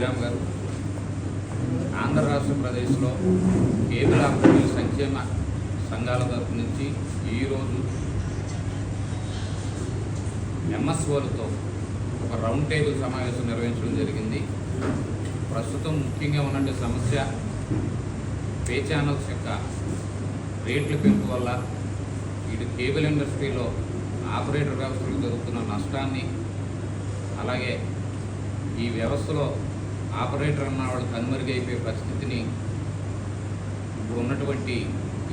శ్రీరామ్ గారు. ఆంధ్ర రాష్ట్ర ప్రదేశ్లో కేంద్ర అభివృద్ధి సంక్షేమ సంఘాల తరపు నుంచి ఈరోజు ఎంఎస్ఓలతో ఒక రౌండ్ టేబుల్ సమావేశం నిర్వహించడం జరిగింది. ప్రస్తుతం ముఖ్యంగా ఉన్నటువంటి సమస్య పే ఛానల్స్ యొక్క రేట్ల పెంపు వల్ల ఇటు కేబుల్ ఇండస్ట్రీలో ఆపరేటర్ వ్యవస్థలకు జరుగుతున్న నష్టాన్ని అలాగే ఈ వ్యవస్థలో ఆపరేటర్ అన్న కనుమరుగైపోయే పరిస్థితిని ఇప్పుడు ఉన్నటువంటి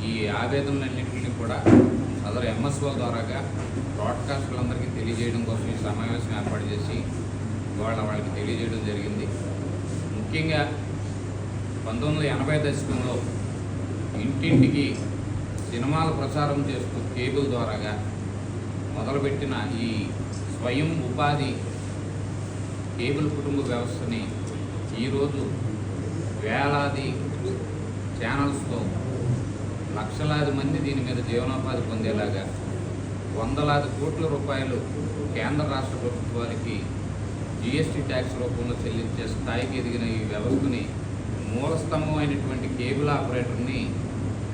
ఈ ఆవేదనలన్నింటినీ కూడా సదరు ఎంఎస్ఓ ద్వారాగా బ్రాడ్కాస్టులందరికీ తెలియజేయడం కోసం ఈ సమావేశం ఏర్పాటు చేసి వాళ్ళ వాళ్ళకి తెలియజేయడం జరిగింది. ముఖ్యంగా పంతొమ్మిది వందల ఎనభై దశకంలో ఇంటింటికి సినిమాలు ప్రచారం చేస్తూ కేబుల్ ద్వారాగా మొదలుపెట్టిన ఈ స్వయం ఉపాధి కేబుల్ కుటుంబ వ్యవస్థని ఈరోజు వేలాది ఛానల్స్తో లక్షలాది మంది దీని మీద జీవనోపాధి పొందేలాగా వందలాది కోట్ల రూపాయలు కేంద్ర రాష్ట్ర ప్రభుత్వాలకి జిఎస్టీ ట్యాక్స్ రూపంలో చెల్లించే స్థాయికి ఎదిగిన ఈ వ్యవస్థని మూలస్తంభం అయినటువంటి కేబుల్ ఆపరేటర్ని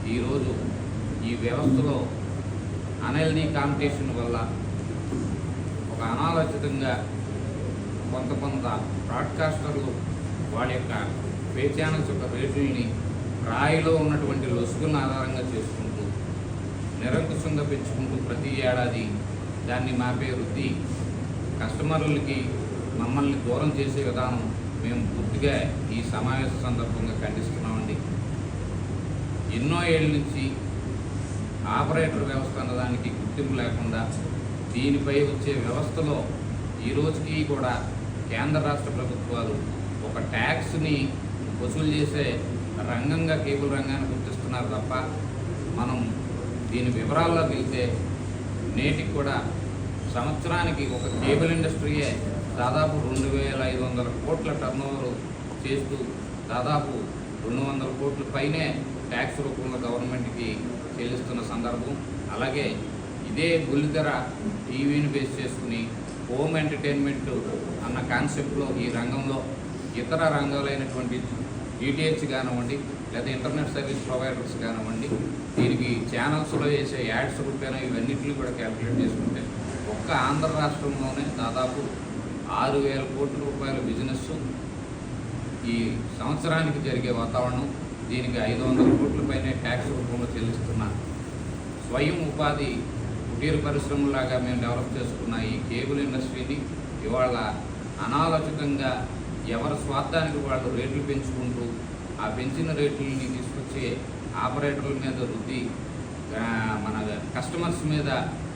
ఈరోజు ఈ వ్యవస్థలో అనల్నీ కాంపిటీషన్ వల్ల ఒక అనాలోచితంగా కొంత కొంత బ్రాడ్కాస్టర్లు వాళ్ళ యొక్క పే యొక్క రేటుల్ని రాయిలో ఉన్నటువంటి లొసుగులను ఆధారంగా చేసుకుంటూ నిరంకుశంగా పెంచుకుంటూ ప్రతి ఏడాది దాన్ని మాపే వృద్ధి కస్టమర్లకి మమ్మల్ని దూరం చేసే విధానం మేము పూర్తిగా ఈ సమావేశ సందర్భంగా ఖండిస్తున్నామండి. ఎన్నో ఏళ్ళ నుంచి ఆపరేటర్ వ్యవస్థ అన్నదానికి గుర్తింపు లేకుండా దీనిపై వచ్చే వ్యవస్థలో ఈ రోజుకి కూడా కేంద్ర రాష్ట్ర ప్రభుత్వాలు ఒక ట్యాక్స్ని వసూలు చేసే రంగంగా కేబుల్ రంగాన్ని గుర్తిస్తున్నారు తప్ప మనం దీని వివరాల్లో వెళ్తే నేటికి కూడా సంవత్సరానికి ఒక కేబుల్ ఇండస్ట్రీయే దాదాపు రెండు వేల ఐదు వందల కోట్ల టర్నోవర్ చేస్తూ దాదాపు రెండు వందల కోట్ల పైనే ట్యాక్స్ రూపంలో గవర్నమెంట్కి చెల్లిస్తున్న సందర్భం. అలాగే ఇదే బుల్లిధర టీవీని బేస్ చేసుకుని హోమ్ ఎంటర్టైన్మెంట్ అన్న కాన్సెప్ట్లో ఈ రంగంలో ఇతర రంగాలైనటువంటి డిటిహెచ్ కానివ్వండి లేదా ఇంటర్నెట్ సర్వీస్ ప్రొవైడర్స్ కానివ్వండి దీనికి ఛానల్స్లో వేసే యాడ్స్ రూపాయన ఇవన్నింటినీ కూడా క్యాల్కులేట్ చేసుకుంటే ఒక్క ఆంధ్ర రాష్ట్రంలోనే దాదాపు ఆరు వేల కోట్ల రూపాయల బిజినెస్ ఈ సంవత్సరానికి జరిగే వాతావరణం దీనికి ఐదు వందల కోట్ల పైనే ట్యాక్స్ రూపంలో చెల్లిస్తున్న స్వయం ఉపాధి కుటీర పరిశ్రమలాగా మేము డెవలప్ చేసుకున్న ఈ కేబుల్ ఇండస్ట్రీని ఇవాళ అనాలోచితంగా ఎవరి స్వార్థానికి వాళ్ళు రేట్లు పెంచుకుంటూ ఆ పెంచిన రేట్లని తీసుకొచ్చే ఆపరేటర్ల మీద రుద్ది మన కస్టమర్స్ మీద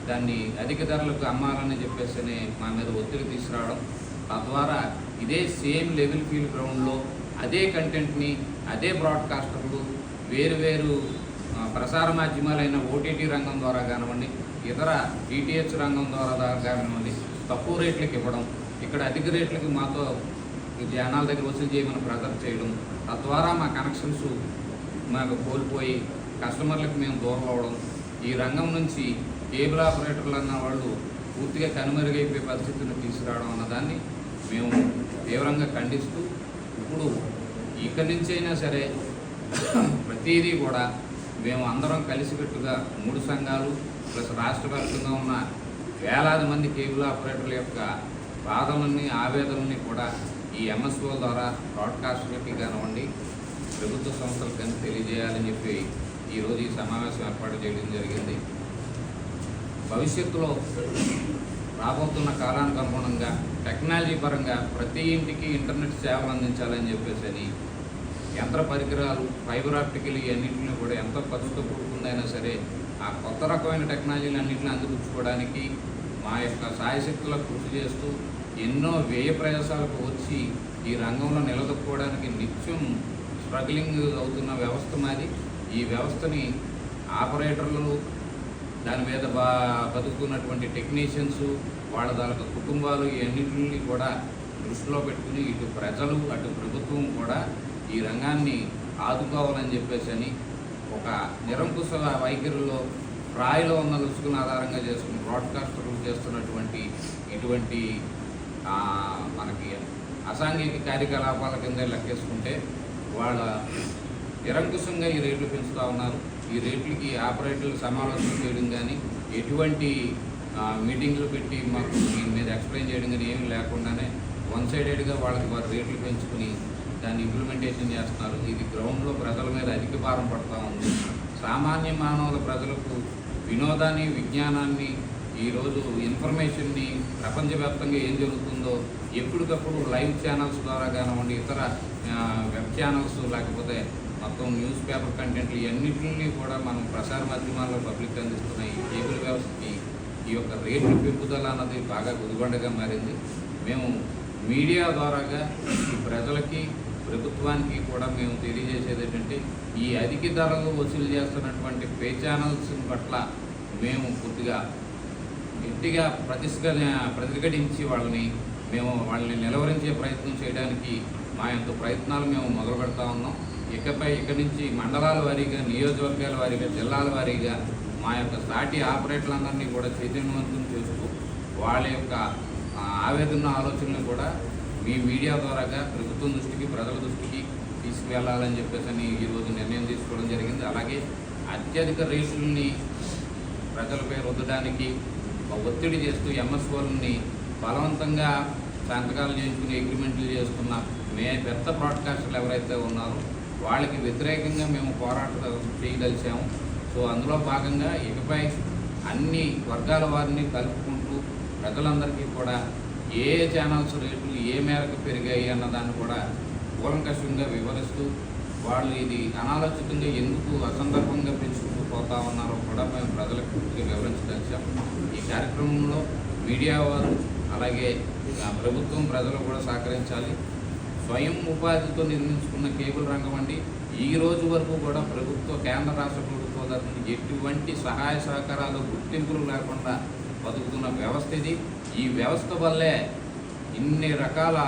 దాన్ని అధిక ధరలకు అమ్మాలని చెప్పేసి మా మీద ఒత్తిడి తీసుకురావడం తద్వారా ఇదే సేమ్ లెవెల్ ఫీల్డ్ గ్రౌండ్లో అదే కంటెంట్ని అదే బ్రాడ్కాస్టర్లు వేరు వేరు ప్రసార మాధ్యమాలైన ఓటీటీ రంగం ద్వారా కానివ్వండి ఇతర డిటిహెచ్ రంగం ద్వారా కానివ్వండి తక్కువ రేట్లకు ఇవ్వడం ఇక్కడ అధిక రేట్లకు మాతో ఈ జనాల దగ్గర వసూలు చేయమని బ్రదర్ చేయడం తద్వారా మా కనెక్షన్స్ మాకు కోల్పోయి కస్టమర్లకు మేము దూరం అవడం ఈ రంగం నుంచి కేబుల్ ఆపరేటర్లు అన్న వాళ్ళు పూర్తిగా కనుమరుగైపోయే పరిస్థితిని తీసుకురావడం అన్నదాన్ని మేము తీవ్రంగా ఖండిస్తూ ఇప్పుడు ఇక్కడి నుంచి అయినా సరే ప్రతిదీ కూడా మేము అందరం కలిసికట్టుగా మూడు సంఘాలు ప్లస్ రాష్ట్ర వ్యాప్తంగా ఉన్న వేలాది మంది కేబుల్ ఆపరేటర్ల యొక్క బాధలన్నీ ఆవేదనని కూడా ఈ ఎంఎస్ఓ ద్వారా బ్రాడ్కాస్టర్లకి కానివ్వండి ప్రభుత్వ సంస్థలకు కానీ తెలియజేయాలని చెప్పి ఈరోజు ఈ సమావేశం ఏర్పాటు చేయడం జరిగింది. భవిష్యత్తులో రాబోతున్న కాలానికి అనుగుణంగా టెక్నాలజీ పరంగా ప్రతి ఇంటికి ఇంటర్నెట్ సేవలు అందించాలని చెప్పేసి అని యంత్ర పరికరాలు ఫైబర్ ఆప్టికల్ ఇవన్నింటిని కూడా ఎంతో ఖర్చుతో కూడుకుందైనా సరే ఆ కొత్త రకమైన టెక్నాలజీలు అన్నింటిని అందిపుచ్చుకోవడానికి మా యొక్క సాయశక్తులకు కృషి చేస్తూ ఎన్నో వ్యయ ప్రయాసాలకు వచ్చి ఈ రంగంలో నిలదొక్కుకోవడానికి నిత్యం స్ట్రగ్లింగ్ అవుతున్న వ్యవస్థ మాది. ఈ వ్యవస్థని ఆపరేటర్లు దాని మీద బా బతుకుతున్నటువంటి టెక్నీషియన్స్ వాళ్ళ దాని కుటుంబాలు ఇవన్నింటిని కూడా దృష్టిలో పెట్టుకుని ఇటు ప్రజలు అటు ప్రభుత్వం కూడా ఈ రంగాన్ని ఆదుకోవాలని చెప్పేసి అని ఒక నిరంకుశ వైఖరిలో రాయిలో ఉన్న లుసుకుని ఆధారంగా చేసుకుని బ్రాడ్కాస్టర్లు చేస్తున్నటువంటి ఇటువంటి మనకి అసాంఘిక కార్యకలాపాల కింద లెక్కేసుకుంటే వాళ్ళ నిరంకుశంగా ఈ రేట్లు పెంచుతూ ఉన్నారు. ఈ రేట్లకి ఆపరేటర్లు సమాలోచన చేయడం కానీ ఎటువంటి మీటింగ్లు పెట్టి మాకు దీని మీద ఎక్స్ప్లెయిన్ చేయడం కానీ ఏమి లేకుండానే వన్ సైడెడ్గా వాళ్ళకి వారు రేట్లు పెంచుకుని దాన్ని ఇంప్లిమెంటేషన్ చేస్తున్నారు ఇది గ్రౌండ్లో ప్రజల మీద అధిక భారం పడుతూ ఉంది. సామాన్య మానవుల ప్రజలకు వినోదాన్ని విజ్ఞానాన్ని ఈరోజు ఇన్ఫర్మేషన్ని ప్రపంచవ్యాప్తంగా ఏం జరుగుతుందో ఎప్పటికప్పుడు లైవ్ ఛానల్స్ ద్వారా కానివ్వండి ఇతర వెబ్ ఛానల్స్ లేకపోతే మొత్తం న్యూస్ పేపర్ కంటెంట్లు ఇవన్నింటినీ కూడా మనం ప్రసార మాధ్యమాల్లో పబ్లిక్ అందిస్తున్న ఈ కేబుల్ వ్యవస్థకి ఈ యొక్క రేట్లు పెంపుదల అన్నది బాగా గుదిబండగా మారింది. మేము మీడియా ద్వారాగా ఈ ప్రజలకి ప్రభుత్వానికి కూడా మేము తెలియజేసేది ఏంటంటే ఈ అధిక ధరలు వసూలు చేస్తున్నటువంటి పే ఛానల్స్ పట్ల మేము కొద్దిగా గట్టిగా ప్రతిష్క ప్రతిఘటించి వాళ్ళని మేము వాళ్ళని నిలవరించే ప్రయత్నం చేయడానికి మా యొక్క ప్రయత్నాలు మేము మొదలు పెడతా ఉన్నాం. ఇకపై ఇక్కడి నుంచి మండలాల వారీగా నియోజకవర్గాల వారీగా జిల్లాల వారీగా మా యొక్క సాటి ఆపరేటర్లందరినీ కూడా చైతన్యవంతం చేస్తూ వాళ్ళ యొక్క ఆవేదన ఆలోచనలు కూడా మీ మీడియా ద్వారాగా ప్రభుత్వం దృష్టికి ప్రజల దృష్టికి తీసుకువెళ్ళాలని చెప్పేసి అని ఈరోజు నిర్ణయం తీసుకోవడం జరిగింది. అలాగే అత్యధిక రేట్లని ప్రజలపై రుద్దడానికి ఒత్తిడి చేస్తూ ఎంఎస్ఓలని బలవంతంగా సంతకాలు చేయించుకుని అగ్రిమెంట్లు చేస్తున్న మే పెద్ద బ్రాడ్కాస్టర్లు ఎవరైతే ఉన్నారో వాళ్ళకి వ్యతిరేకంగా మేము పోరాటం చేయదలిచాము. సో అందులో భాగంగా ఇకపై అన్ని వర్గాల వారిని కలుపుకుంటూ ప్రజలందరికీ కూడా ఏ ఏ ఛానల్స్ రేట్లు ఏ మేరకు పెరిగాయి అన్నదాన్ని కూడా కూలంకషంగా వివరిస్తూ వాళ్ళు ఇది అనాలోచితంగా ఎందుకు అసందర్భంగా పెంచుకుంటారు పోతా ఉన్నారో కూడా మేము ప్రజలకు పూర్తిగా వివరించదలిచాం ఈ కార్యక్రమంలో మీడియా వారు అలాగే ప్రభుత్వం ప్రజలు కూడా సహకరించాలి. స్వయం ఉపాధితో నిర్మించుకున్న కేబుల్ రంగం అండి. ఈ రోజు వరకు కూడా ప్రభుత్వ కేంద్ర రాష్ట్ర ప్రభుత్వ తరఫున ఎటువంటి సహాయ సహకారాలు గుర్తింపులు లేకుండా బతుకుతున్న వ్యవస్థ ఇది. ఈ వ్యవస్థ వల్లే ఇన్ని రకాల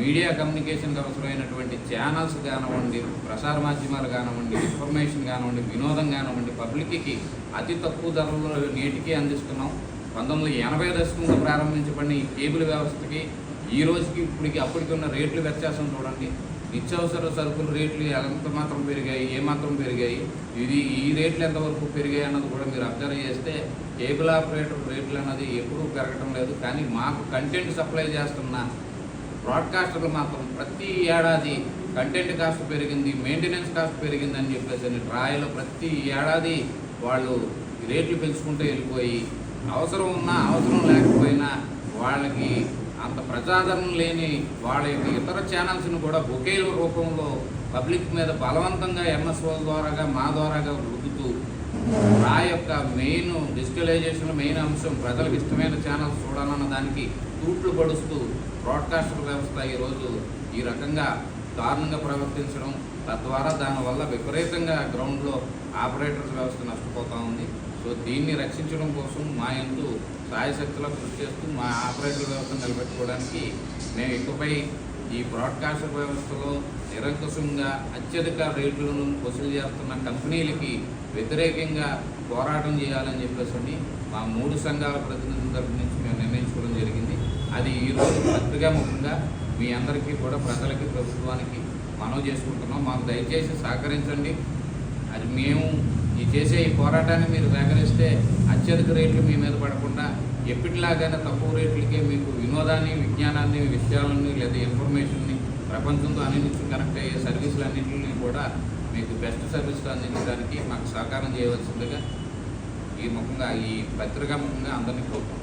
మీడియా కమ్యూనికేషన్కి అవసరమైనటువంటి ఛానల్స్ కానివ్వండి ప్రసార మాధ్యమాలు కానివ్వండి ఇన్ఫర్మేషన్ కానివ్వండి వినోదం కానివ్వండి పబ్లిక్కి అతి తక్కువ ధరలో నేటికి అందిస్తున్నాం. పంతొమ్మిది వందల ఎనభై దశకంలో ప్రారంభించబడిన ఈ కేబుల్ వ్యవస్థకి ఈ రోజుకి ఇప్పటికి అప్పటికి ఉన్న రేట్లు వ్యత్యాసం చూడండి. నిత్యావసర సరుకుల రేట్లు ఎంత మాత్రం పెరిగాయి ఏమాత్రం పెరిగాయి ఇది ఈ రేట్లు ఎంతవరకు పెరిగాయి అన్నది కూడా మీరు అబ్జర్వ్ చేస్తే కేబుల్ ఆపరేటర్ రేట్లు అన్నది ఎప్పుడూ పెరగటం లేదు. కానీ మాకు కంటెంట్ సప్లై చేస్తున్న బ్రాడ్కాస్టర్లు మాత్రం ప్రతి ఏడాది కంటెంట్ కాస్ట్ పెరిగింది మెయింటెనెన్స్ కాస్ట్ పెరిగింది అని చెప్పేసి అని ట్రాయలో ప్రతి ఏడాది వాళ్ళు రేట్లు పెంచుకుంటూ వెళ్ళిపోయి అవసరం ఉన్నా అవసరం లేకపోయినా వాళ్ళకి అంత ప్రజాదరణ లేని వాళ్ళ యొక్క ఇతర ఛానల్స్ని కూడా బొకేల రూపంలో పబ్లిక్ మీద బలవంతంగా ఎంఎస్ఓ ద్వారాగా మా ద్వారాగా రుద్దుతూ రా యొక్క మెయిన్ డిజిటలైజేషన్ మెయిన్ అంశం ప్రజలకు ఇష్టమైన ఛానల్స్ చూడాలన్న దానికి తూట్లు పడుస్తూ బ్రాడ్కాస్టర్ వ్యవస్థ ఈరోజు ఈ రకంగా దారుణంగా ప్రవర్తించడం తద్వారా దానివల్ల విపరీతంగా గ్రౌండ్లో ఆపరేటర్స్ వ్యవస్థ నష్టపోతూ ఉంది. సో దీన్ని రక్షించడం కోసం మా ఎందు సాయశక్తిలో కృషి చేస్తూ మా ఆపరేటర్ వ్యవస్థను నిలబెట్టుకోవడానికి మేము ఇకపై ఈ బ్రాడ్కాస్టర్ వ్యవస్థలో నిరంకుశంగా అత్యధిక రేట్లను వసూలు చేస్తున్న కంపెనీలకి వ్యతిరేకంగా పోరాటం చేయాలని చెప్పేసి మా మూడు సంఘాల ప్రతినిధుల తరపు నుంచి మేము నిర్ణయించుకోవడం జరిగింది. అది ఈరోజు పత్రికా ముఖంగా మీ అందరికీ కూడా ప్రజలకి ప్రభుత్వానికి మనవి చేసుకుంటున్నాం. మాకు దయచేసి సహకరించండి. అది మేము ఈ చేసే ఈ పోరాటాన్ని మీరు సహకరిస్తే అత్యధిక రేట్లు మీ మీద పడకుండా ఎప్పటిలాగైనా తక్కువ రేట్లకే మీకు వినోదాన్ని విజ్ఞానాన్ని విషయాలని లేదా ఇన్ఫర్మేషన్ని ప్రపంచంతో అన్నింటి కనెక్ట్ అయ్యే సర్వీసులు అన్నింటినీ కూడా మీకు బెస్ట్ సర్వీసులు అందించడానికి మాకు సహకారం చేయవలసిందిగా ఈ ముఖంగా ఈ పత్రికా ముఖంగా అందరినీ కోరుతున్నాం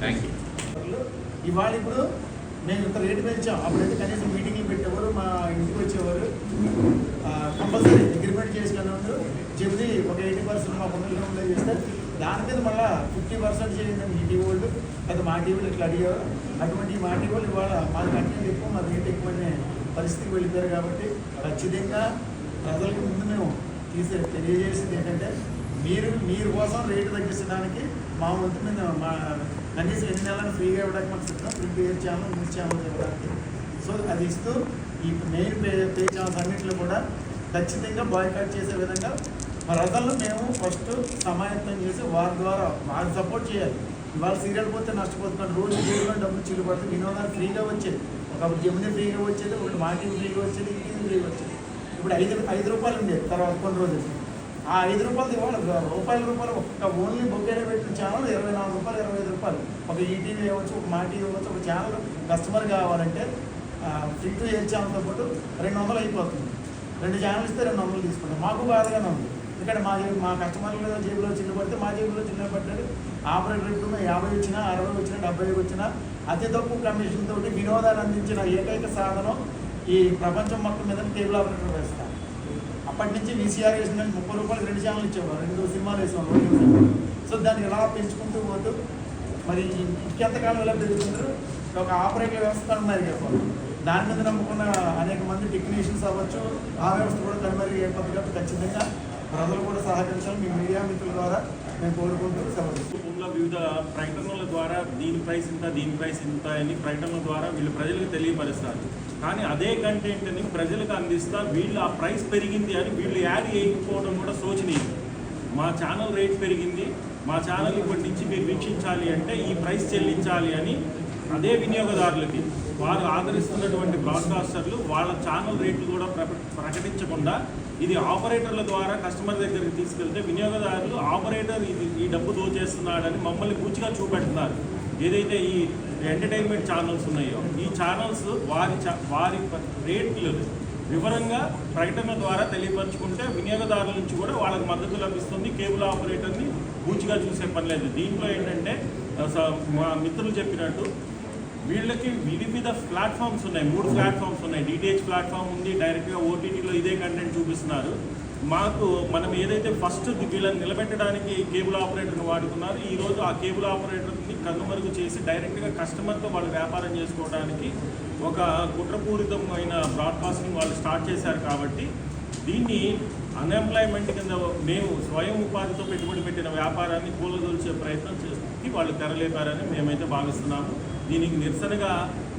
థ్యాంక్ యూ ఇవాళ ఇప్పుడు నేను ఇంత రేటు పెంచాం అప్పుడైతే కనీసం మీటింగ్లు పెట్టేవారు మా ఇంటికి వచ్చేవారు. కంపల్సరీ అగ్రిమెంట్ చేసుకునేవారు చెప్తే ఒక ఎయిటీ పర్సెంట్ మా పొందలు చేస్తే దాని మీద మళ్ళీ ఫిఫ్టీ పర్సెంట్ చేయండి ఈ టీవీ వాళ్ళు అది మా టీవీలు ఇట్లా అడిగేవారు అటువంటి మా టీవీలు ఇవాళ మా కంటెంట్ ఎక్కువ మా రేట్ ఎక్కువ అనే పరిస్థితికి వెళ్ళిపోయారు కాబట్టి ఖచ్చితంగా ప్రజలకు ముందు మేము తీసే తెలియజేసింది ఏంటంటే మీరు మీరు కోసం రేటు తగ్గించడానికి మా వంతు మీద మా కనీసం ఎన్ని నెలలు ఫ్రీగా ఇవ్వడానికి మనం సిద్ధం. Free pay channel news channel ఇవ్వడానికి సో అది ఇస్తూ ఈ మెయిన్ పే పే ఛానల్స్ అన్నింటిలో కూడా ఖచ్చితంగా బాయ్కాట్ చేసే విధంగా ప్రజలు మేము ఫస్ట్ సమాయత్తం చేసి వారి ద్వారా వారిని సపోర్ట్ చేయాలి. ఇవాళ సీరియల్ పోతే నష్టపోతున్నాడు. రోజు జేబులో డబ్బులు చిల్లు పడితే వినోదాలు ఫ్రీగా వచ్చేది. ఒకప్పుడు జముని ఫ్రీగా వచ్చేది ఒకటి మాటి ఫ్రీగా వచ్చేది ఇంటికి ఫ్రీగా వచ్చేది. ఇప్పుడు ఐదు ఐదు రూపాయలు ఉండేది తర్వాత కొన్ని రోజులు. ఆ ఐదు రూపాయలు ఇవ్వండి. రూపాయల రూపాయలు ఒక్క ఓన్లీ బొకేలో పెట్టిన ఛానల్ ఇరవై నాలుగు రూపాయలు ఇరవై ఐదు రూపాయలు. ఒక ఈటీవీ ఇవ్వచ్చు ఒక మా టీవీ ఇవ్వచ్చు ఒక ఛానల్ కస్టమర్ కావాలంటే ఫ్రీ టు ఎయిర్ ఛానల్తో పాటు రెండు వందలు అయిపోతుంది. రెండు ఛానల్ ఇస్తే రెండు వందలు తీసుకుంటాం. మాకు బాధగానే ఉంది. ఎందుకంటే మా జీవి మా కస్టమర్ల జేబులో చిల్లు పడితే మా జేబులో చిన్న పడ్డాడు ఆపరేటర్ ఇప్పుడు యాభై వచ్చినా అరవై వచ్చినా డెబ్బై వచ్చినా అతి తక్కువ కమిషన్ తోటి వినోదాన్ని అందించిన ఏకైక సాధనం ఈ ప్రపంచం మొత్తం మీద కేబుల్ ఆపరేటర్ వేస్తారు. అప్పటి నుంచి వీసీఆర్ వేసిన ముప్పై రూపాయలు రెండు ఛానల్ ఇచ్చేవారు రెండు సినిమాలు వేసేవారు సో దాన్ని ఎలా పెంచుకుంటూ పోతూ మరి ఇంకెంతకాలం ఎలా పెరుగుతుంటారు ఒక ఆపరేటర్ వ్యవస్థ కనుమరుగైపోవాలి దాని మీద నమ్ముకున్న అనేక మంది టెక్నీషియన్స్ అవ్వచ్చు ఆ వ్యవస్థ కూడా కనుమరుగు అయిపోతుంది కాబట్టి ఖచ్చితంగా ప్రజలు కూడా సహకరించాలి మీ మీడియా మిత్రుల ద్వారా మేము కోరుకుంటూ సెలవు వివిధ ప్రకటనల ద్వారా దీని ప్రైస్ ఇంత దీని ప్రైస్ ఇంత అని ప్రకటనల ద్వారా వీళ్ళు ప్రజలకు తెలియపరుస్తారు. కానీ అదే కంటెంట్ని ప్రజలకు అందిస్తా వీళ్ళు ఆ ప్రైస్ పెరిగింది అని వీళ్ళు యాడ్ చేయకపోవడం కూడా శోచనీయం. మా ఛానల్ రేట్ పెరిగింది. మా ఛానల్ ఇప్పటి నుంచి మీరు వీక్షించాలి అంటే ఈ ప్రైస్ చెల్లించాలి అని అదే వినియోగదారులకి వారు ఆదరిస్తున్నటువంటి బ్రాడ్కాస్టర్లు వాళ్ళ ఛానల్ రేట్లు కూడా ప్రకటించకుండా ఇది ఆపరేటర్ల ద్వారా కస్టమర్ దగ్గరికి తీసుకెళ్తే వినియోగదారులు ఆపరేటర్ ఇది ఈ డబ్బు దోచేస్తున్నాడని మమ్మల్ని పూచిగా చూపెడుతున్నారు. ఏదైతే ఈ ఎంటర్టైన్మెంట్ ఛానల్స్ ఉన్నాయో ఈ ఛానల్స్ వారి వారి రేట్లు వివరంగా ప్రకటన ద్వారా తెలియపరచుకుంటే వినియోగదారుల నుంచి కూడా వాళ్ళకి మద్దతు లభిస్తుంది కేబుల్ ఆపరేటర్ని పూచిగా చూసే పని లేదు. దీంట్లో ఏంటంటే స- మా మిత్రులు చెప్పినట్టు వీళ్ళకి వివిధ ప్లాట్ఫామ్స్ ఉన్నాయి. మూడు ప్లాట్ఫామ్స్ ఉన్నాయి. డిటిహెచ్ ప్లాట్ఫామ్ ఉంది డైరెక్ట్గా ఓటీటీలో ఇదే కంటెంట్ చూపిస్తున్నారు. మాకు మనం ఏదైతే ఫస్ట్ వీళ్ళని నిలబెట్టడానికి కేబుల్ ఆపరేటర్ని వాడుకున్నారు ఈ రోజు ఆ కేబుల్ ఆపరేటర్ని కనుమరుగు చేసి డైరెక్ట్గా కస్టమర్తో వాళ్ళు వ్యాపారం చేసుకోవడానికి ఒక కుట్రపూరితమైన బ్రాడ్కాస్టింగ్ వాళ్ళు స్టార్ట్ చేశారు కాబట్టి దీన్ని అన్ఎంప్లాయ్మెంట్ కింద మేము స్వయం ఉపాధితో పెట్టుబడి పెట్టిన వ్యాపారాన్ని కూలదొల్చే ప్రయత్నం చేసి వాళ్ళు తెరలేపారని మేమైతే భావిస్తున్నాము. దీనికి నిరసనగా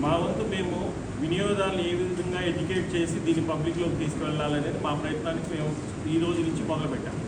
మా వంతు మేము వినియోగదారులు ఏ విధంగా ఎడ్యుకేట్ చేసి దీన్ని పబ్లిక్లోకి తీసుకువెళ్ళాలనేది మా ప్రయత్నానికి మేము ఈ రోజు నుంచి మొదలుపెట్టాము